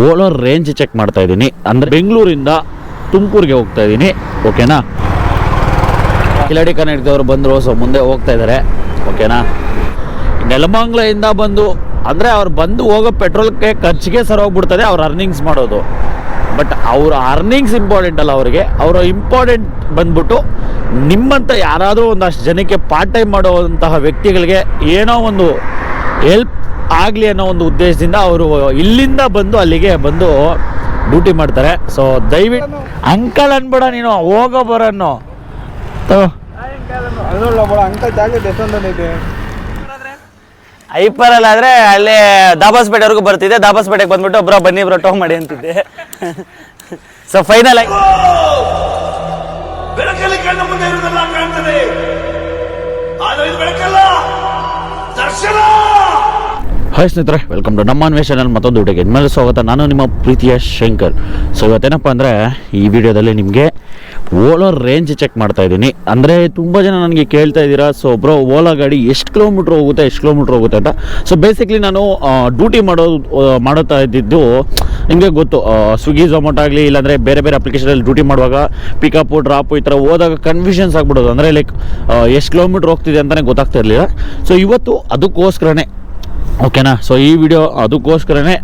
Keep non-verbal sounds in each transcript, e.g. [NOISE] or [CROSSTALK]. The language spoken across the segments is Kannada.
ಓಲೋ ರೇಂಜ್ ಚೆಕ್ ಮಾಡ್ತಾ ಇದ್ದೀನಿ. ಅಂದರೆ ಬೆಂಗಳೂರಿಂದ ತುಮಕೂರಿಗೆ ಹೋಗ್ತಾ ಇದ್ದೀನಿ. ಓಕೆನಾ ಕಿಲಾಡಿ ಕರ್ನಾಟಕದವರು ಬಂದರು ಸೊ ಮುಂದೆ ಹೋಗ್ತಾ ಇದ್ದಾರೆ ಓಕೆನಾ ನೆಲಮಂಗ್ಲದಿಂದ ಬಂದು, ಅಂದರೆ ಅವ್ರು ಬಂದು ಹೋಗೋ ಪೆಟ್ರೋಲ್ಗೆ ಖರ್ಚಿಗೆ ಸರ್ ಹೋಗ್ಬಿಡ್ತದೆ, ಅವ್ರು ಅರ್ನಿಂಗ್ಸ್ ಮಾಡೋದು. ಬಟ್ ಅವ್ರ ಅರ್ನಿಂಗ್ಸ್ ಇಂಪಾರ್ಟೆಂಟ್ ಅಲ್ಲ ಅವರಿಗೆ. ಅವರ ಇಂಪಾರ್ಟೆಂಟ್ ಬಂದ್ಬಿಟ್ಟು ನಿಮ್ಮಂಥ ಯಾರಾದರೂ ಒಂದಷ್ಟು ಜನಕ್ಕೆ ಪಾರ್ಟ್ ಟೈಮ್ ಮಾಡುವಂತಹ ವ್ಯಕ್ತಿಗಳಿಗೆ ಏನೋ ಒಂದು ಹೆಲ್ಪ್ ಆಗಲಿ ಅನ್ನೋ ಒಂದು ಉದ್ದೇಶದಿಂದ ಅವರು ಇಲ್ಲಿಂದ ಬಂದು ಅಲ್ಲಿಗೆ ಬಂದು ಡ್ಯೂಟಿ ಮಾಡ್ತಾರೆ. ಸೊ ದಯವಿಟ್ಟು ಅಂಕಲ್ ಅನ್ಬೇಡ ನೀನು ಹೋಗೋ ಬರೋನು ಅಂಕಲ್ ಅಲ್ಲಿ ಎಷ್ಟೊಂದೈತೆ ಐಪರಲ್ಲಿ ಆದ್ರೆ ಅಲ್ಲಿ ದಾಬಾಸ್ಪೇಟೆವರೆಗೂ ಬರ್ತಿದ್ದೆ ದಾಬಾಸ್ಪೇಟೆಗೆ ಬಂದ್ಬಿಟ್ಟು ಒಬ್ಬರ ಬನ್ನಿ ಬ್ರೋ ಟೋ ಮಾಡಿ ಅಂತಿದ್ದೆ. ಸೊ ಫೈನಲ್ ಆಗಿ ಬೆಳಕಲ್ಲಿ ಕಣ್ಣು ಮುಂದೆ ಇರುವುದೆಲ್ಲ ಕಾಣ್ತದೆ. ಆದರೆ ಇದು ಬೆಳಕಲ್ಲ. ದರ್ಶನ! ಹಾಯ್ ಸ್ನೇಹಿತರೆ ವೆಲ್ಕಮ್ ಟು ನಮ್ಮ ಚಾನಲ್ ಮತ್ತೊಂದು ಊಟಕ್ಕೆ ಇನ್ಮೇಲೆ ಸ್ವಾಗತ. ನಾನು ನಿಮ್ಮ ಪ್ರೀತಿಯ ಶಂಕರ್. ಸೊ ಇವತ್ತೇನಪ್ಪ ಅಂದರೆ ಈ ವಿಡಿಯೋದಲ್ಲಿ ನಿಮಗೆ ಓಲೋ ರೇಂಜ್ ಚೆಕ್ ಮಾಡ್ತಾ ಇದ್ದೀನಿ. ಅಂದರೆ ತುಂಬ ಜನ ನನಗೆ ಕೇಳ್ತಾ ಇದ್ದೀರಾ ಸೊ ಬ್ರೋ ಓಲಾ ಗಾಡಿ ಎಷ್ಟು ಕಿಲೋಮೀಟ್ರ್ ಹೋಗುತ್ತೆ, ಎಷ್ಟು ಕಿಲೋಮೀಟ್ರ್ ಹೋಗುತ್ತೆ ಅಂತ? ಸೊ ಬೇಸಿಕ್ಲಿ ನಾನು ಡ್ಯೂಟಿ ಮಾಡೋದು ಮಾಡುತ್ತಾ ಇದ್ದಿದ್ದು, ನಿಮಗೆ ಗೊತ್ತು ಸ್ವಿಗ್ಗಿ ಝೊಮೊಟೊ ಆಗಲಿ, ಇಲ್ಲಾಂದರೆ ಬೇರೆ ಬೇರೆ ಅಪ್ಲಿಕೇಶನಲ್ಲಿ ಡ್ಯೂಟಿ ಮಾಡುವಾಗ ಪಿಕಪ್ಪು ಡ್ರಾಪು ಈ ಥರ ಹೋದಾಗ ಕನ್ಫ್ಯೂಷನ್ಸ್ ಆಗ್ಬಿಡೋದು. ಅಂದರೆ ಲೈಕ್ ಎಷ್ಟು ಕಿಲೋಮೀಟ್ರ್ ಹೋಗ್ತಿದೆ ಅಂತಲೇ ಗೊತ್ತಾಗ್ತಾ ಇರಲಿಲ್ಲ. ಸೊ ಇವತ್ತು ಅದಕ್ಕೋಸ್ಕರನೇ ಓಕೆನಾ ಸೊ ಈ ವಿಡಿಯೋ ಅದಕ್ಕೋಸ್ಕರನೇ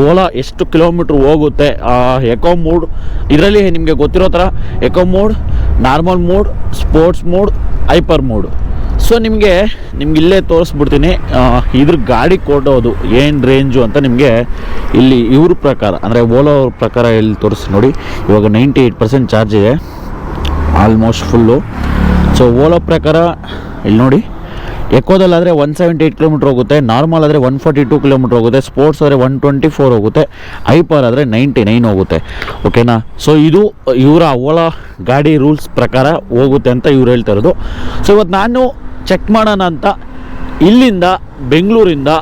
ಓಲಾ ಎಷ್ಟು ಕಿಲೋಮೀಟ್ರ್ ಹೋಗುತ್ತೆ? ಎಕೋ ಮೂಡ್ ಇದರಲ್ಲಿ ನಿಮಗೆ ಗೊತ್ತಿರೋ ಥರ eco mode normal mode sports mode hyper mode so ನಿಮಗೆ, ನಿಮ್ಗೆ ಇಲ್ಲೇ ತೋರಿಸ್ಬಿಡ್ತೀನಿ. ಇದ್ರ ಗಾಡಿ ಕೊಡೋದು ಏನು ರೇಂಜು ಅಂತ ನಿಮಗೆ ಇಲ್ಲಿ ಇವ್ರ ಪ್ರಕಾರ, ಅಂದರೆ ಓಲೋ ಅವ್ರ ಪ್ರಕಾರ ಇಲ್ಲಿ ತೋರಿಸಿ ನೋಡಿ. ಇವಾಗ ನೈಂಟಿ ಏಯ್ಟ್ ಪರ್ಸೆಂಟ್ ಚಾರ್ಜ್ ಇದೆ. ಆಲ್ಮೋಸ್ಟ್ ಫುಲ್ಲು ಸೊ ಓಲೋ ಪ್ರಕಾರ, ಇಲ್ಲಿ ನೋಡಿ. ಎಕೋದಲ್ಲಾದರೆ ಒನ್ ಸೆವೆಂಟಿ ಏಯ್ಟ್ ಕಿಲೋಮೀಟ್ರ್ ಹೋಗುತ್ತೆ ನಾರ್ಮಲ್ ಆದರೆ ಒನ್ ಫಾರ್ಟಿ ಟೂ ಕಿಲೋಮೀಟ್ರ್ ಹೋಗುತ್ತೆ ಸ್ಪೋರ್ಟ್ಸ್ ಆದರೆ ಒನ್ ಟ್ವೆಂಟಿ ಫೋರ್ ಹೋಗುತ್ತೆ ಐಪರ್ ಆದರೆ ನೈಂಟಿ ನೈನ್ ಹೋಗುತ್ತೆ ಓಕೆನಾ ಸೊ ಇದು ಇವರ ಅವಳ ಗಾಡಿ ರೂಲ್ಸ್ ಪ್ರಕಾರ ಹೋಗುತ್ತೆ ಅಂತ ಇವ್ರು ಹೇಳ್ತಾ ಇರೋದು. ಸೊ ಇವತ್ತು ನಾನು ಚೆಕ್ ಮಾಡೋಣ ಅಂತ ಇಲ್ಲಿಂದ ಬೆಂಗಳೂರಿಂದ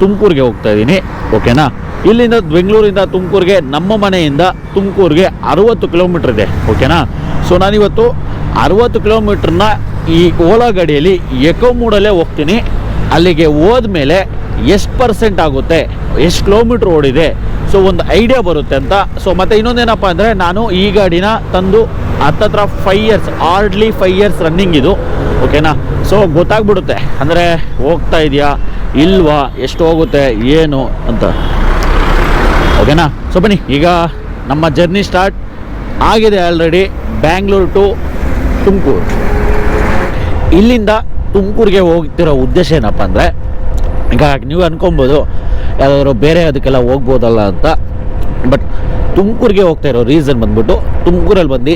ತುಮಕೂರಿಗೆ ಹೋಗ್ತಾ ಇದ್ದೀನಿ. ಓಕೆನಾ ಇಲ್ಲಿಂದ ಬೆಂಗಳೂರಿಂದ ತುಮಕೂರಿಗೆ, ನಮ್ಮ ಮನೆಯಿಂದ ತುಮಕೂರಿಗೆ ಅರುವತ್ತು ಕಿಲೋಮೀಟ್ರ್ ಇದೆ. ಓಕೆನಾ ಸೊ ನಾನಿವತ್ತು ಅರುವತ್ತು ಕಿಲೋಮೀಟ್ರನ್ನ ಈ ಓಲಾ ಗಾಡಿಯಲ್ಲಿ ಎಕೋ ಮೂಡಲ್ಲೇ ಹೋಗ್ತೀನಿ. ಅಲ್ಲಿಗೆ ಹೋದ್ಮೇಲೆ ಎಷ್ಟು ಪರ್ಸೆಂಟ್ ಆಗುತ್ತೆ, ಎಷ್ಟು ಕಿಲೋಮೀಟ್ರ್ ಓಡಿದೆ, ಸೊ ಒಂದು ಐಡಿಯಾ ಬರುತ್ತೆ ಅಂತ. ಸೊ ಮತ್ತು ಇನ್ನೊಂದೇನಪ್ಪ ಅಂದರೆ ನಾನು ಈ ಗಾಡಿನ ತಂದು ಹತ್ತತ್ರ five years hardly five years running ಇದು. ಓಕೆನಾ ಸೊ ಗೊತ್ತಾಗ್ಬಿಡುತ್ತೆ. ಅಂದರೆ ಹೋಗ್ತಾ ಇದೆಯಾ, ಇಲ್ವಾ, ಎಷ್ಟು ಹೋಗುತ್ತೆ, ಏನು ಅಂತ. ಓಕೆನಾ ಸೊ ಬನ್ನಿ, ಈಗ ನಮ್ಮ ಜರ್ನಿ ಸ್ಟಾರ್ಟ್ ಆಗಿದೆ ಆಲ್ರೆಡಿ ಬ್ಯಾಂಗ್ಳೂರು ಟು ತುಮಕೂರು. ಇಲ್ಲಿಂದ ತುಮಕೂರಿಗೆ ಹೋಗ್ತಿರೋ ಉದ್ದೇಶ ಏನಪ್ಪ ಅಂದರೆ ಈಗ ನೀವು ಅನ್ಕೊಬೋದು, ಯಾವುದಾದ್ರು ಬೇರೆ ಅದಕ್ಕೆಲ್ಲ ಹೋಗ್ಬೋದಲ್ಲ ಅಂತ. ಬಟ್ ತುಮಕೂರಿಗೆ ಹೋಗ್ತಾ ಇರೋ ರೀಸನ್ ಬಂದ್ಬಿಟ್ಟು ತುಮಕೂರಲ್ಲಿ ಬಂದು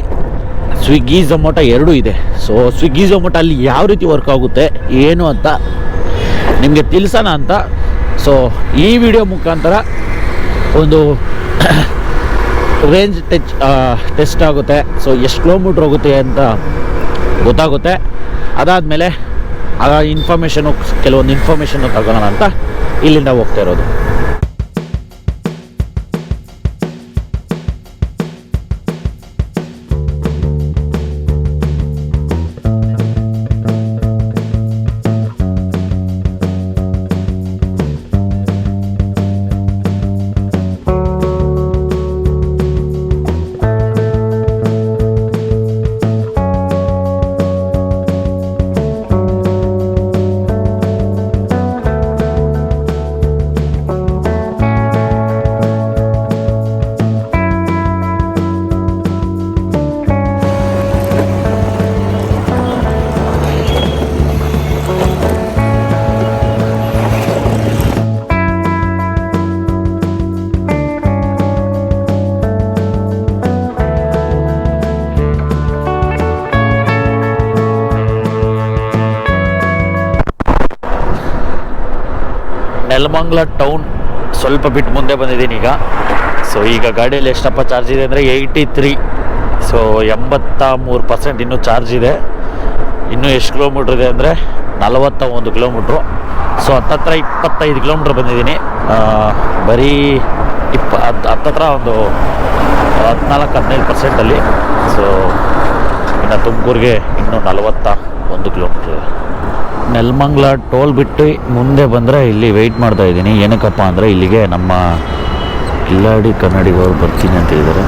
ಸ್ವಿಗ್ಗಿ ಝೊಮೊಟೊ ಎರಡೂ ಇದೆ. ಸೊ ಸ್ವಿಗ್ಗಿ ಝೊಮೊಟೊ ಅಲ್ಲಿ ಯಾವ ರೀತಿ ವರ್ಕ್ ಆಗುತ್ತೆ, ಏನು ಅಂತ ನಿಮಗೆ ತಿಳಿಸೋಣ ಅಂತ. ಸೊ ಈ ವಿಡಿಯೋ ಮುಖಾಂತರ ಒಂದು ರೇಂಜ್ ಟೆಚ್ ಟೆಸ್ಟ್ ಆಗುತ್ತೆ. ಸೊ ಎಷ್ಟು ಕಿಲೋಮೀಟ್ರ್ ಹೋಗುತ್ತೆ ಅಂತ ಗೊತ್ತಾಗುತ್ತೆ. ಅದಾದಮೇಲೆ, ಆ ಇನ್ಫಾರ್ಮೇಷನು ಕೆಲವೊಂದು ಇನ್ಫಾರ್ಮೇಷನ್ನು ತಗೊಳ್ಳೋಣ ಅಂತ ಇಲ್ಲಿಂದ ಹೋಗ್ತಾ ಇರೋದು. ನೆಲಮಂಗ್ಲ ಟೌನ್ ಸ್ವಲ್ಪ ಬಿಟ್ಟು ಮುಂದೆ ಬಂದಿದ್ದೀನಿ ಈಗ. ಸೊ ಈಗ ಗಾಡಿಯಲ್ಲಿ ಎಷ್ಟಪ್ಪ ಚಾರ್ಜ್ ಇದೆ ಅಂದರೆ ಏಯ್ಟಿ ತ್ರೀ ಸೊ ಎಂಬತ್ತ ಮೂರು ಪರ್ಸೆಂಟ್ ಇನ್ನೂ ಚಾರ್ಜ್ ಇದೆ. ಇನ್ನೂ ಎಷ್ಟು ಕಿಲೋಮೀಟ್ರ್ ಇದೆ ಅಂದರೆ ನಲವತ್ತ ಒಂದು ಕಿಲೋಮೀಟ್ರು ಸೊ ಹತ್ತತ್ರ ಇಪ್ಪತ್ತೈದು ಕಿಲೋಮೀಟ್ರ್ ಬಂದಿದ್ದೀನಿ. ಬರೀ ಇಪ್ಪ ಹತ್ತು ಹತ್ತತ್ರ ಒಂದು ಹದಿನಾಲ್ಕು, ಹದಿನೈದು ಪರ್ಸೆಂಟಲ್ಲಿ ಸೊ ಇನ್ನು ತುಮಕೂರಿಗೆ ಇನ್ನೂ ನಲವತ್ತ ಒಂದು ಕಿಲೋಮೀಟ್ರ್ ಇದೆ ನೆಲಮಂಗ್ಲ ಟೋಲ್ ಬಿಟ್ಟು ಮುಂದೆ ಬಂದರೆ ಇಲ್ಲಿ ವೆಯ್ಟ್ ಮಾಡ್ತಾ ಇದ್ದೀನಿ. ಏನಕ್ಕಪ್ಪ ಅಂದರೆ ಇಲ್ಲಿಗೆ ನಮ್ಮ ಕಿಲ್ಲಾಡಿ ಕನ್ನಡಿಗರು ಬರ್ತೀನಿ ಅಂತ ಇದ್ದಾರೆ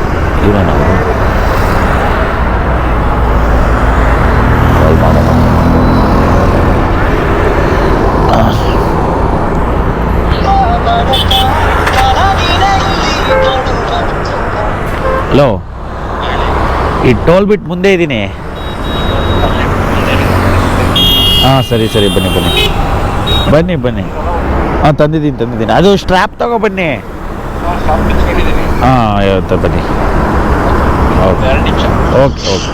ಮಾಡೋಣ. ಹಲೋ ಈ ಟೋಲ್ ಬಿಟ್ಟು ಮುಂದೆ ಇದ್ದೀನಿ ಹಾಂ, ಸರಿ ಸರಿ, ಬನ್ನಿ ಬನ್ನಿ. ಬನ್ನಿ ಬನ್ನಿ. ಹಾಂ, ತಂದಿದ್ದೀನಿ ತಂದಿದ್ದೀನಿ. ಅದು ಸ್ಟ್ರ್ಯಾಪ್ ತಗೋ ಬನ್ನಿ. ಹಾಂ, ಇವತ್ತು ಬನ್ನಿ. Okay okay.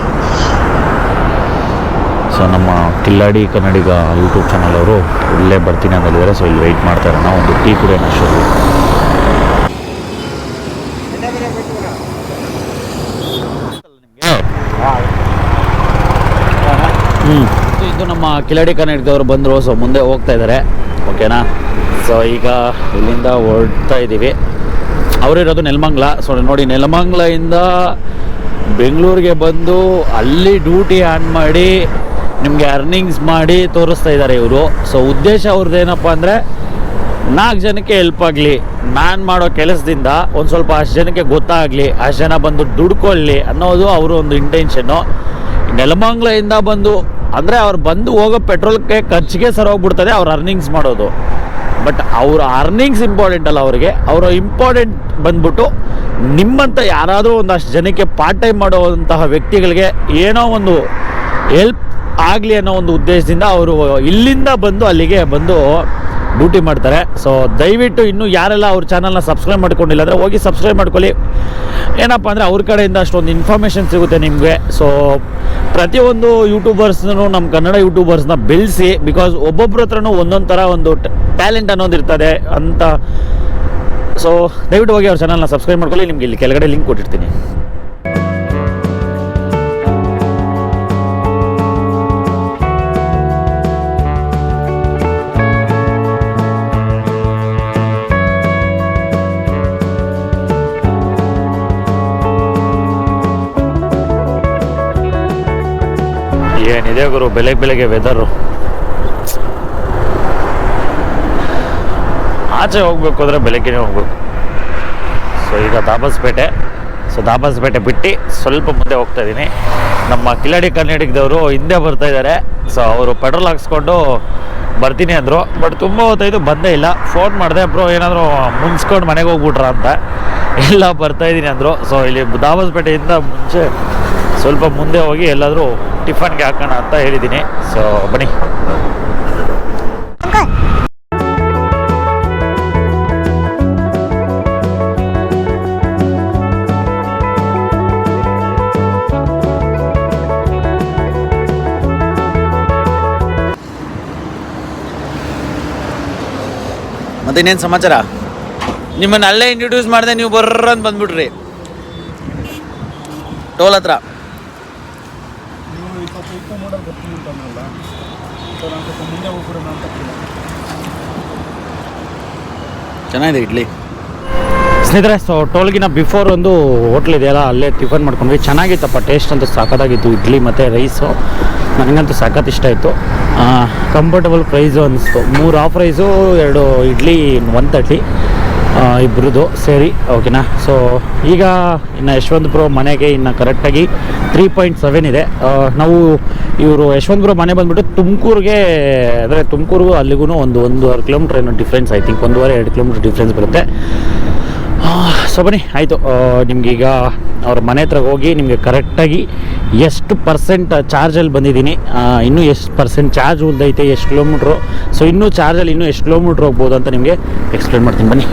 ಸೊ ನಮ್ಮ ಕಿಲ್ಲಾಡಿ ಕನ್ನಡಿಗ ಯೂಟ್ಯೂಬ್ ಚಾನಲ್ ಅವರು ಇಲ್ಲೇ ಬರ್ತೀನಿ ಅಂತ ಹೇಳಿದಾರೆ ಸೊ ಇಲ್ಲಿ ವೆಯ್ಟ್ ಮಾಡ್ತಾರೆ ನಾವು ಒಂದು ಟೀ ಕುಡಿಯೋಣ ಅಷ್ಟೊಂದು ಇದು ನಮ್ಮ ಕಿಲಾಡಿ ಕನ್ನಡದವರು ಬಂದರು ಸೊ ಮುಂದೆ ಹೋಗ್ತಾ ಇದ್ದಾರೆ. ಓಕೆನಾ ಸೊ ಈಗ ಇಲ್ಲಿಂದ ಹೊರಡ್ತಾ ಇದ್ದೀವಿ. ಅವರಿರೋದು ನೆಲಮಂಗ್ಲ. ಸೊ ನೋಡಿ ನೆಲಮಂಗ್ಲಿಂದ ಬೆಂಗಳೂರಿಗೆ ಬಂದು ಅಲ್ಲಿ ಡ್ಯೂಟಿ ಆನ್ ಮಾಡಿ, ನಿಮಗೆ ಅರ್ನಿಂಗ್ಸ್ ಮಾಡಿ ತೋರಿಸ್ತಾ ಇದ್ದಾರೆ ಇವರು. ಸೊ ಉದ್ದೇಶ ಅವ್ರದ್ದು ಏನಪ್ಪ ಅಂದರೆ, ನಾಲ್ಕು ಜನಕ್ಕೆ ಹೆಲ್ಪ್ ಆಗಲಿ. ನಾನು ಮಾಡೋ ಕೆಲಸದಿಂದ ಒಂದು ಸ್ವಲ್ಪ ಅಷ್ಟು ಜನಕ್ಕೆ ಗೊತ್ತಾಗಲಿ, ಅಷ್ಟು ಜನ ಬಂದು ದುಡ್ಕೊಳ್ಳಿ ಅನ್ನೋದು ಅವರು ಒಂದು ಇಂಟೆನ್ಷನ್ನು ನೆಲಮಂಗ್ಲದಿಂದ ಬಂದು ಅಂದರೆ ಅವ್ರು ಬಂದು ಹೋಗೋ ಪೆಟ್ರೋಲ್ಗೆ ಖರ್ಚಿಗೆ ಸರ್ ಹೋಗ್ಬಿಡ್ತದೆ ಅವ್ರು ಅರ್ನಿಂಗ್ಸ್ ಮಾಡೋದು. ಬಟ್ ಅವ್ರ ಅರ್ನಿಂಗ್ಸ್ ಇಂಪಾರ್ಟೆಂಟ್ ಅಲ್ಲ ಅವರಿಗೆ. ಅವರ ಇಂಪಾರ್ಟೆಂಟ್ ಬಂದ್ಬಿಟ್ಟು ನಿಮ್ಮಂಥ ಯಾರಾದರೂ ಒಂದಷ್ಟು ಜನಕ್ಕೆ ಪಾರ್ಟ್ ಟೈಮ್ ಮಾಡುವಂತಹ ವ್ಯಕ್ತಿಗಳಿಗೆ ಏನೋ ಒಂದು ಹೆಲ್ಪ್ ಆಗಲಿ ಅನ್ನೋ ಒಂದು ಉದ್ದೇಶದಿಂದ ಅವರು ಇಲ್ಲಿಂದ ಬಂದು ಅಲ್ಲಿಗೆ ಬಂದು ಡ್ಯೂಟಿ ಮಾಡ್ತಾರೆ. ಸೊ ದಯವಿಟ್ಟು ಇನ್ನೂ ಯಾರೆಲ್ಲ ಅವ್ರ ಚಾನಲ್ನ ಸಬ್ಸ್ಕ್ರೈಬ್ ಮಾಡ್ಕೊಂಡಿಲ್ಲ ಅಂದರೆ ಹೋಗಿ ಸಬ್ಸ್ಕ್ರೈಬ್ ಮಾಡ್ಕೊಳ್ಳಿ. ಏನಪ್ಪ ಅಂದರೆ ಅವ್ರ ಕಡೆಯಿಂದ ಅಷ್ಟೊಂದು ಇನ್ಫಾರ್ಮೇಷನ್ ಸಿಗುತ್ತೆ ನಿಮಗೆ. ಸೊ ಪ್ರತಿಯೊಂದು ಯೂಟ್ಯೂಬರ್ಸ್ನು ನಮ್ಮ ಕನ್ನಡ ಯೂಟ್ಯೂಬರ್ಸ್ನ ಬೆಳೆಸಿ ಬಿಕಾಸ್ ಒಬ್ಬೊಬ್ರ ಹತ್ರನೂ ಒಂದೊಂದು ಥರ ಒಂದು ಟ್ಯಾಲೆಂಟ್ ಅನ್ನೋದು ಇರ್ತದೆ ಅಂತ. ಸೊ ದಯವಿಟ್ಟು ಹೋಗಿ ಅವ್ರ ಚಾನಲ್ನ ಸಬ್ಸ್ಕ್ರೈಬ್ ಮಾಡ್ಕೊಳ್ಳಿ, ನಿಮಗೆ ಇಲ್ಲಿ ಕೆಳಗಡೆ ಲಿಂಕ್ ಕೊಟ್ಟಿರ್ತೀನಿ. ಏನಿದೆ ಗುರು? ಬೆಳಗ್ಗೆ ಬೆಳಗ್ಗೆ ವೆದರು ಆಚೆ ಹೋಗ್ಬೇಕು ಅಂದರೆ ಬೆಳಗ್ಗೆನೇ ಹೋಗ್ಬೇಕು. ಸೊ ಈಗ ದಾಬಸ್ಪೇಟೆ. ಸೊ ದಾಬಸ್ಪೇಟೆ ಬಿಟ್ಟು ಸ್ವಲ್ಪ ಮುಂದೆ ಹೋಗ್ತಾ ಇದ್ದೀನಿ. ನಮ್ಮ ಕಿಲಾಡಿ ಕನ್ನಡಿಗದವರು ಹಿಂದೆ ಬರ್ತಾ ಇದ್ದಾರೆ. ಸೊ ಅವರು ಪೆಟ್ರೋಲ್ ಹಾಕ್ಸ್ಕೊಂಡು ಬರ್ತೀನಿ ಅಂದರು. ಬಟ್ ತುಂಬ ಹೊತ್ತಾಯಿತು, ಬಂದೇ ಇಲ್ಲ. ಫೋನ್ ಮಾಡಿದೆ, ಬ್ರೋ, ಏನಾದರೂ ಮುನ್ಸ್ಕೊಂಡು ಮನೆಗೆ ಹೋಗ್ಬಿಟ್ರ? ಅಂತ. ಎಲ್ಲ ಬರ್ತಾಯಿದ್ದೀನಿ ಅಂದರು. ಸೊ ಇಲ್ಲಿ ದಾಬಸ್ಪೇಟೆಯಿಂದ ಮುಂಚೆ ಸ್ವಲ್ಪ ಮುಂದೆ ಹೋಗಿ ಎಲ್ಲಾದರೂ ಟಿಫನ್ಗೆ ಹಾಕೋಣ ಅಂತ ಹೇಳಿದ್ದೀನಿ. ಸೊ ಬನ್ನಿ. ಮತ್ತೆ ಇನ್ನೇನು ಸಮಾಚಾರ? ನಿಮ್ಮನ್ನ ಅಲ್ಲೇ ಇಂಟ್ರೊಡ್ಯೂಸ್ ಮಾಡಿದೆ ನೀವು ಬರ್ರ ಅಂತ ಬಂದ್ಬಿಟ್ರಿ. ಟೋಲ್ ಹತ್ರ ನೀವು ಸ್ವಲ್ಪ ಇಕ್ಕ ಮಾಡಲ್ ಬರ್ತೀನಿ ಅಂತ ಅನ್ನಲ್ಲ ಸೊ ನಾನು ಸ್ವಲ್ಪ ಅಂತ ಚೆನ್ನಾಗಿದೆ ಇಡ್ಲಿ. ಸ್ನೇಹಿತರೆ ಸೊ ಟೋಲ್ಗಿನ ಬಿಫೋರ್ ಒಂದು ಹೋಟ್ಲ್ ಇದೆಯಲ್ಲ ಅಲ್ಲೇ ಟಿಫನ್ ಮಾಡ್ಕೊಂಡ್ವಿ. ಚೆನ್ನಾಗಿತ್ತಪ್ಪ ಟೇಸ್ಟ್ ಅಂತೂ ಸಾಕತ್ತಾಗಿತ್ತು ಇಡ್ಲಿ ಮತ್ತು ರೈಸು ನನಗಂತೂ ಸಖತ್ ಇಷ್ಟ ಆಯಿತು. ಕಂಫರ್ಟಬಲ್ ಪ್ರೈಸು ಅನ್ನಿಸ್ತು. ಮೂರು ಆಫ್ ರೈಸು ಎರಡು ಇಡ್ಲಿ ಒನ್ ತರ್ಟಿ ಇಬ್ಬರದು ಸೇರಿ ಓಕೆನಾ ಸೊ ಈಗ ಇನ್ನು ಯಶವಂತಪುರ ಮನೆಗೆ ಇನ್ನು ಕರೆಕ್ಟಾಗಿ ತ್ರೀ ಪಾಯಿಂಟ್ ಸೆವೆನ್ ಇದೆ. ನಾವು ಇವರು ಯಶವಂತಪುರ ಮನೆ ಬಂದುಬಿಟ್ಟು ತುಮಕೂರಿಗೆ, ಅಂದರೆ ತುಮಕೂರಿಗೂ ಅಲ್ಲಿಗೂ ಒಂದು ಒಂದೂವರೆ ಕಿಲೋಮೀಟ್ರ್ ಏನೋ ಡಿಫ್ರೆನ್ಸ್ ಐ ಥಿಂಕ್ ಒಂದೂವರೆ, ಎರಡು ಕಿಲೋಮೀಟ್ರ್ ಡಿಫ್ರೆನ್ಸ್ ಬರುತ್ತೆ. ಸೊ ಬನ್ನಿ, ಆಯಿತು. ನಿಮಗೀಗ ಅವ್ರ ಮನೆ ಹತ್ರ ಹೋಗಿ ನಿಮಗೆ ಕರೆಕ್ಟಾಗಿ ಎಷ್ಟು ಪರ್ಸೆಂಟ್ ಚಾರ್ಜಲ್ಲಿ ಬಂದಿದ್ದೀನಿ. ಇನ್ನೂ ಎಷ್ಟು ಪರ್ಸೆಂಟ್ ಚಾರ್ಜ್ ಉಳ್ದೈತೆ, ಎಷ್ಟು ಕಿಲೋಮೀಟ್ರು ಸೊ ಇನ್ನೂ ಚಾರ್ಜಲ್ಲಿ ಇನ್ನೂ ಎಷ್ಟು ಕಿಲೋಮೀಟ್ರ್ ಹೋಗ್ಬೋದು ಅಂತ ನಿಮಗೆ ಎಕ್ಸ್ಪ್ಲೇನ್ ಮಾಡ್ತೀನಿ. ಬನ್ನಿ.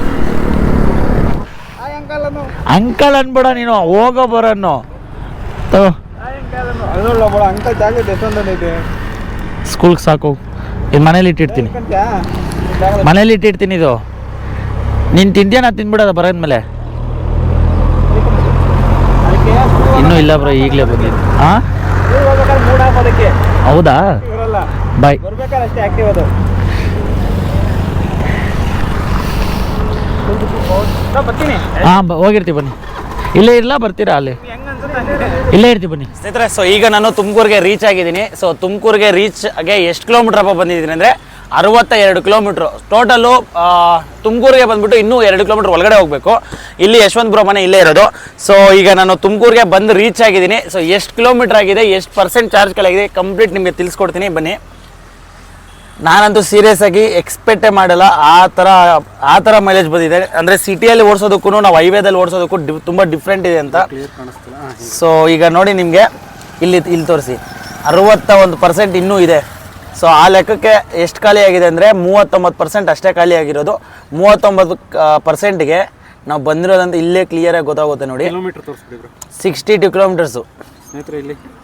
ಅಂಕಲ್ ಅನ್ಬೇಡ ನೀನು, ಹೋಗೋ ಬರೋನು. ಸ್ಕೂಲ್ಗೆ ಸಾಕು. ಇದು ಮನೇಲಿ ಇಟ್ಟಿರ್ತೀನಿ. ಮನೇಲಿ ಇಟ್ಟಿರ್ತೀನಿ ಇದು. ನೀನು ತಿಂತೀಯ ನಾ ತಿನ್ಬಿಡೋದ ಬರೋದ್ಮೇಲೆ. ಇನ್ನೂ ಇಲ್ಲ ಬ್ರೋ, ಈಗಲೇ ಬಂದಿದ್ದು. ಹಾಂ ಹೌದಾ? ಬಾಯ್ ಬರ್ಬೇಕಾದ್ರೆ ಅಷ್ಟೇ ಆಕ್ಟಿವ್ ಅದು ನಾ ಬರ್ತೀನಿ. ಹಾಂ ಹೋಗಿರ್ತೀವಿ ಬನ್ನಿ. ಇಲ್ಲೇ ಇರ್ಲಾ ಬರ್ತೀರಾ ಅಲ್ಲಿ? ಇಲ್ಲೇ ಇರ್ತೀವಿ ಬನ್ನಿ. ಸ್ನೇಹಿತರೆ ಸೊ ಈಗ ನಾನು ತುಮಕೂರಿಗೆ ರೀಚ್ ಆಗಿದ್ದೀನಿ. ಸೊ ತುಮಕೂರಿಗೆ ರೀಚ್ ಆಗಿ ಎಷ್ಟು ಕಿಲೋಮೀಟರ್ ಅಪ್ಪ ಬಂದಿದ್ದೀನಿ ಅಂದರೆ ಅರವತ್ತ ಎರಡು ಕಿಲೋಮೀಟ್ರು ಟೋಟಲು ತುಮಕೂರಿಗೆ ಬಂದ್ಬಿಟ್ಟು ಇನ್ನೂ ಎರಡು ಕಿಲೋಮೀಟ್ರ್ ಒಳಗಡೆ ಹೋಗಬೇಕು. ಇಲ್ಲಿ ಯಶವಂತಪುರ ಮನೆ ಇಲ್ಲೇ ಇರೋದು. ಸೊ ಈಗ ನಾನು ತುಮಕೂರಿಗೆ ಬಂದು ರೀಚ್ ಆಗಿದ್ದೀನಿ. ಸೊ ಎಷ್ಟು ಕಿಲೋಮೀಟ್ರ್ ಆಗಿದೆ ಎಷ್ಟು ಪರ್ಸೆಂಟ್ ಚಾರ್ಜ್ ಕೆಳಗಿದೆ ಕಂಪ್ಲೀಟ್ ನಿಮಗೆ ತಿಳಿಸ್ಕೊಡ್ತೀನಿ. ಬನ್ನಿ. ನಾನಂತೂ ಸೀರಿಯಸ್ ಆಗಿ ಎಕ್ಸ್ಪೆಕ್ಟೇ ಮಾಡಲ್ಲ. ಆ ಥರ ಆ ಥರ ಮೈಲೇಜ್ ಬಂದಿದೆ. ಅಂದರೆ ಸಿಟಿಯಲ್ಲಿ ಓಡಿಸೋದಕ್ಕೂ ನಾವು ಹೈವೇದಲ್ಲಿ ಓಡಿಸೋದಕ್ಕೂ ಡಿ ತುಂಬ ಡಿಫ್ರೆಂಟ್ ಇದೆ ಅಂತ. ಸೊ ಈಗ ನೋಡಿ ನಿಮಗೆ ಇಲ್ಲಿ ಇಲ್ಲಿ ತೋರಿಸಿ. ಅರುವತ್ತ ಒಂದು ಪರ್ಸೆಂಟ್ ಇನ್ನೂ ಇದೆ. ಸೊ ಆ ಲೆಕ್ಕಕ್ಕೆ ಎಷ್ಟು ಖಾಲಿ ಆಗಿದೆ ಅಂದರೆ ಮೂವತ್ತೊಂಬತ್ತು ಪರ್ಸೆಂಟ್ ಅಷ್ಟೇ ಖಾಲಿ ಆಗಿರೋದು. ಮೂವತ್ತೊಂಬತ್ತು ಪರ್ಸೆಂಟ್ಗೆ ನಾವು ಬಂದಿರೋದಂತ ಇಲ್ಲೇ ಕ್ಲಿಯರಾಗಿ ಗೊತ್ತಾಗುತ್ತೆ ನೋಡಿ. ಸಿಕ್ಸ್ಟಿ ಟು ಕಿಲೋಮೀಟರ್ಸು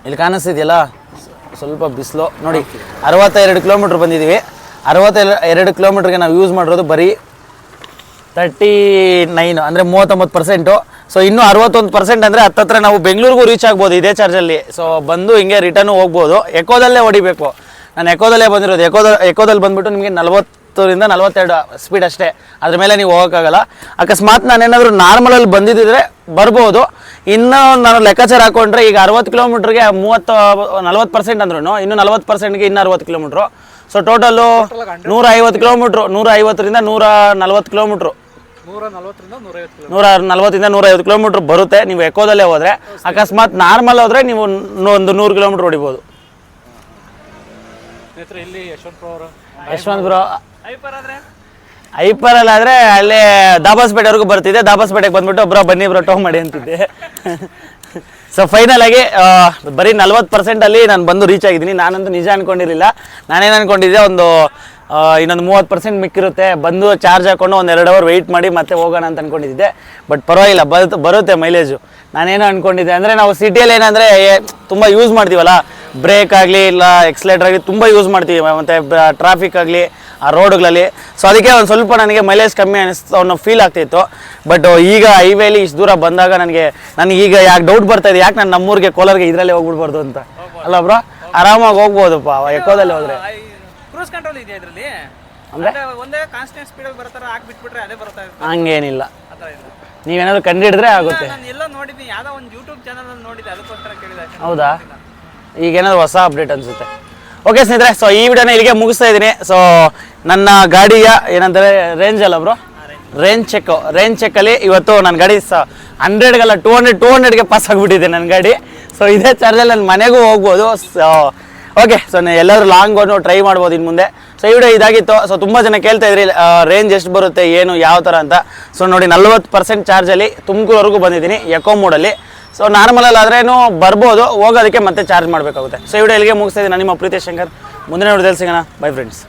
ಇಲ್ಲಿ ಕಾಣಿಸ್ತಿದೆಯಲ್ಲ? ಸ್ವಲ್ಪ ಬಿಸಿಲು. ನೋಡಿ ಅರವತ್ತೆರಡು ಕಿಲೋಮೀಟ್ರ್ ಬಂದಿದ್ದೀವಿ. ಅರವತ್ತ ಎರಡು ಕಿಲೋಮೀಟ್ರಿಗೆ ನಾವು ಯೂಸ್ ಮಾಡಿರೋದು ಬರೀ ತರ್ಟಿ ನೈನ್ ಅಂದರೆ ಮೂವತ್ತೊಂಬತ್ತು ಪರ್ಸೆಂಟು ಸೊ ಇನ್ನೂ ಅರವತ್ತೊಂದು ಪರ್ಸೆಂಟ್ ಅಂದರೆ ಹತ್ತತ್ರ ನಾವು ಬೆಂಗಳೂರಿಗೂ ರೀಚ್ ಆಗ್ಬೋದು ಇದೇ ಚಾರ್ಜಲ್ಲಿ ಸೊ ಬಂದು ಹಿಂಗೆ ರಿಟರ್ನು ಹೋಗ್ಬೋದು. ಎಕೋದಲ್ಲೇ ಹೊಡಿಬೇಕು. ನಾನು ಎಕೋದಲ್ಲೇ ಬಂದಿರೋದು. ಎಕೋದ ಎಕೋದಲ್ಲಿ ಬಂದುಬಿಟ್ಟು ನಿಮಗೆ ನಲ್ವತ್ತರಿಂದ ನಲವತ್ತೆರಡು ಸ್ಪೀಡ್ ಅಷ್ಟೇ. ಅದ್ರ ಮೇಲೆ ನೀವು ಹೋಗೋಕ್ಕಾಗಲ್ಲ. ಅಕಸ್ಮಾತ್ ನಾನೇನಾದರೂ ನಾರ್ಮಲಲ್ಲಿ ಬಂದಿದ್ದಿದ್ರೆ ಬರ್ಬೋದು. ಇನ್ನೂ ನಾನು ಲೆಕ್ಕಾಚಾರ ಹಾಕೊಂಡ್ರೆ ಈಗ ಅರವತ್ತು ಕಿಲೋಮೀಟ್ರಿಗೆ ಮೂವತ್ತು ನಲ್ವತ್ತು ಪರ್ಸೆಂಟ್ ಅಂದ್ರೂ ಇನ್ನು ನಲ್ವತ್ತು ಪರ್ಸೆಂಟ್ಗೆ ಇನ್ನು ಅರವತ್ತು ಕಿಲೋಮೀಟ್ರು. ಸೊ ಟೋಟಲು ನೂರ ಐವತ್ತು ಕಿಲೋಮೀಟ್ರು ನೂರ ಐವತ್ತರಿಂದ ನೂರ ನಲ್ವತ್ತು ಕಿಲೋಮೀಟ್ರು. ನೂರ ನಲ್ವತ್ತರಿಂದ ನೂರ ಐವತ್ತು ಕಿಲೋಮೀಟ್ರ್ ಬರುತ್ತೆ ನೀವು ಎಕೋದಲ್ಲೇ ಹೋದರೆ. ಅಕಸ್ಮಾತ್ ನಾರ್ಮಲ್ ಹೋದರೆ ನೀವು ಒಂದು ನೂರು ಕಿಲೋಮೀಟ್ರ್ ಹೊಡಿಬೋದು. ಸ್ನೇಹಿತರೆ ಬ್ರೋ ಐಪರ್ ಅಲ್ಲಿ ಆದ್ರೆ ಅಲ್ಲಿ ದಾಬಾಸ್ಪೇಟೆವರೆಗೂ ಬರ್ತಿದ್ದೆ. ದಾಬಾಸ್ಪೇಟೆಗೆ ಬಂದ್ಬಿಟ್ಟು ಒಬ್ಬರ ಬನ್ನಿ ಬ್ರೋ ಟೋ ಮಾಡಿ ಅಂತಿದ್ದೆ. [LAUGHS] ಸೊ ಫೈನಲ್ ಆಗಿ ಬರೀ ನಲ್ವತ್ತು ಪರ್ಸೆಂಟಲ್ಲಿ ನಾನು ಬಂದು ರೀಚ್ ಆಗಿದ್ದೀನಿ. ನಾನಂತೂ ನಿಜ ಅನ್ಕೊಂಡಿರಲಿಲ್ಲ. ನಾನೇನು ಅನ್ಕೊಂಡಿದ್ದೆ ಒಂದು ಇನ್ನೊಂದು ಮೂವತ್ತು ಪರ್ಸೆಂಟ್ ಮಿಕ್ಕಿರುತ್ತೆ. ಬಂದು ಚಾರ್ಜ್ ಹಾಕೊಂಡು ಒಂದು ಎರಡು ಅವರ್ ವೆಯ್ಟ್ ಮಾಡಿ ಮತ್ತೆ ಹೋಗೋಣ ಅಂತ ಅನ್ಕೊಂಡಿದ್ದೆ. ಬಟ್ ಪರವಾಗಿಲ್ಲ ಬರುತ್ತೆ ಬರುತ್ತೆ ಮೈಲೇಜು ನಾನೇನು ಅನ್ಕೊಂಡಿದ್ದೆ ಅಂದರೆ ನಾವು ಸಿಟಿಯಲ್ಲಿ ಏನಂದರೆ ತುಂಬ ಯೂಸ್ ಮಾಡ್ತೀವಲ್ಲ ಬ್ರೇಕ್ ಆಗಲಿ ಇಲ್ಲ ಎಕ್ಸ್ಲೇಟರ್ ಆಗಲಿ ತುಂಬ ಯೂಸ್ ಮಾಡ್ತೀವಿ ಮತ್ತು ಟ್ರಾಫಿಕ್ ಆಗಲಿ ಆ ರೋಡ್ಗಳಲ್ಲಿ ಸೊ ಅದಕ್ಕೆ ಒಂದು ಸ್ವಲ್ಪ ನನಗೆ ಮೈಲೇಜ್ ಕಮ್ಮಿ ಅನಿಸ್ತು ಅನ್ನೋ ಫೀಲ್ ಆಗ್ತಿತ್ತು. ಬಟ್ ಈಗ ಹೈವೇಲಿ ಇಷ್ಟು ದೂರ ಬಂದಾಗ ನನಗೆ ನನಗೆ ಈಗ ಯಾಕೆ ಡೌಟ್ ಬರ್ತಾ ಇದೆ ಯಾಕೆ ನಾನು ನಮ್ಮೂರಿಗೆ ಕೋಲಾರ್ಗೆ ಇದರಲ್ಲೇ ಹೋಗ್ಬಿಡ್ಬಾರ್ದು ಅಂತ. ಅಲ್ಲ ಬ್ರೋ ಆರಾಮಾಗಿ ಹೋಗ್ಬೋದಪ್ಪ ಎಕೋದಲ್ಲಿ ಹೋದ್ರೆ. ಕ್ರೂಸ್ ಕಂಟ್ರೋಲ್ ಇದೆ ಇದರಲ್ಲಿ? ಹಂಗೇನಿಲ್ಲ. ನೀವೇನಾದ್ರೂ ಕಂಡು ಹಿಡಿದ್ರೆ ಆಗುತ್ತೆ. ಹೌದಾ? ಈಗೇನಾದ್ರು ಹೊಸ ಅಪ್ಡೇಟ್ ಅನ್ಸುತ್ತೆ. ಓಕೆ ಸ್ನೇಹಿತರೆ ಸೊ ಈ ವಿಡಿಯೋನ ಇಲ್ಲಿಗೆ ಮುಗಿಸ್ತಾ ಇದ್ದೀನಿ. ಸೊ ನನ್ನ ಗಾಡಿಯ ಏನಂದರೆ ರೇಂಜ್ ಅಲ್ಲ ಬ್ರೋ ರೇಂಜ್ ಚೆಕ್ ರೇಂಜ್ ಚೆಕ್ಕಲ್ಲಿ ಇವತ್ತು ನನ್ನ ಗಾಡಿ ಸ ಹಂಡ್ರೆಡ್ಗಲ್ಲ ಟೂ ಹಂಡ್ರೆಡ್ ಟೂ ಹಂಡ್ರೆಡ್ಗೆ ಪಾಸ್ ಆಗಿಬಿಟ್ಟಿದೆ ನನ್ನ ಗಾಡಿ. ಸೊ ಇದೇ ಚಾರ್ಜಲ್ಲಿ ನನ್ನ ಮನೆಗೂ ಹೋಗ್ಬೋದು. ಸೊ ಓಕೆ ಸೊ ಎಲ್ಲರೂ ಲಾಂಗ್ ಹೋಗಿ ಟ್ರೈ ಮಾಡ್ಬೋದು ಇನ್ನು ಮುಂದೆ. ಸೊ ಈ ಇದಾಗಿತ್ತು. ಸೊ ತುಂಬ ಜನ ಕೇಳ್ತಾ ಇದ್ರಿ ರೇಂಜ್ ಎಷ್ಟು ಬರುತ್ತೆ, ಏನು, ಯಾವ ಥರ ಅಂತ. ಸೊ ನೋಡಿ, ನಲ್ವತ್ತು ಪರ್ಸೆಂಟ್ ಚಾರ್ಜಲ್ಲಿ ತುಮಕೂರ್ವರೆಗೂ ಬಂದಿದ್ದೀನಿ ಎಕೋ ಮೋಡಲ್ಲಿ ಸೊ ನಾರ್ಮಲಲ್ಲಿ ಆದ್ರೇನು ಬರ್ಬೋದು, ಹೋಗೋದಕ್ಕೆ ಮತ್ತೆ ಚಾರ್ಜ್ ಮಾಡಬೇಕಾಗುತ್ತೆ. ಸೊ ಈ ವಿಡಿಯೋ ಇಲ್ಲಿಗೆ ಮುಗಿಸ್ತಾ ಇದ್ದೀನಿ. ನಿಮ್ಮ ಪ್ರೀತಿ ಶಂಕರ್. ಮುಂದಿನ ವಿಡಿಯೋದಲ್ಲಿ ಸಿಗೋಣ. By friends